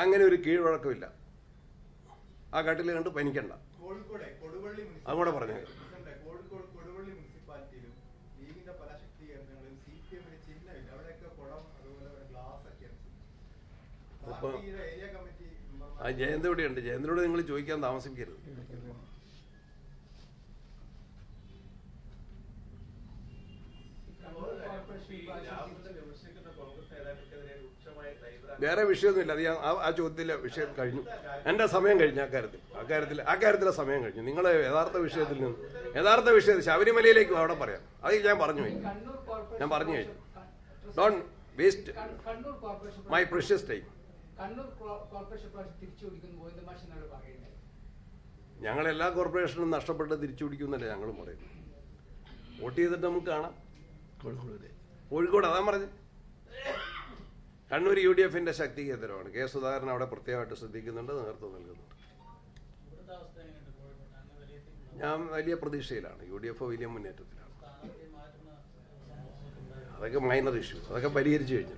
അങ്ങനെ ഒരു കീഴ്വഴക്കമില്ല. ആ കാട്ടിൽ കണ്ട് പനിക്കണ്ട. അതുകൂടെ പറഞ്ഞു. അപ്പൊ ആ കൊടുവള്ളി ജയന്തോട് ലീഗിന്റെ പല ശക്തി വേറെ വിഷയമൊന്നുമില്ല. അത് ഞാൻ ആ- ആ ചോദ്യത്തിലെ വിഷയം കഴിഞ്ഞു. എന്റെ സമയം കഴിഞ്ഞു ആ കാര്യത്തിൽ. ആ കാര്യത്തിൽ ആ കാര്യത്തിലെ സമയം കഴിഞ്ഞു. നിങ്ങളെ യഥാർത്ഥ വിഷയത്തിൽ നിന്ന് യഥാർത്ഥ വിഷയത്തിൽ ശബരിമലയിലേക്ക് അവിടെ പറയാം. അത് ഞാൻ പറഞ്ഞു കഴിഞ്ഞു. ഞാൻ പറഞ്ഞു കഴിഞ്ഞു. Don't waste my precious time പറയുന്നത്. ഞങ്ങൾ എല്ലാ കോർപ്പറേഷനും നഷ്ടപ്പെട്ട് തിരിച്ചു പിടിക്കുന്നല്ലേ ഞങ്ങളും പറയുന്നു വോട്ട് ചെയ്തിട്ട് നമുക്ക് കാണാം. കോഴിക്കോട് അതാ പറഞ്ഞു കണ്ണൂർ യു ഡി എഫിന്റെ ശക്തി കേന്ദ്രമാണ്. കെ സുധാകരൻ അവിടെ പ്രത്യേകമായിട്ട് ശ്രദ്ധിക്കുന്നുണ്ട് നേതൃത്വം നൽകുന്നുണ്ട്. ഞാൻ വലിയ പ്രതീക്ഷയിലാണ്. യു ഡി എഫ് വലിയ മുന്നേറ്റത്തിലാണ്. അതൊക്കെ മൈനർ ഇഷ്യൂ അതൊക്കെ പരിഹരിച്ചു കഴിഞ്ഞു.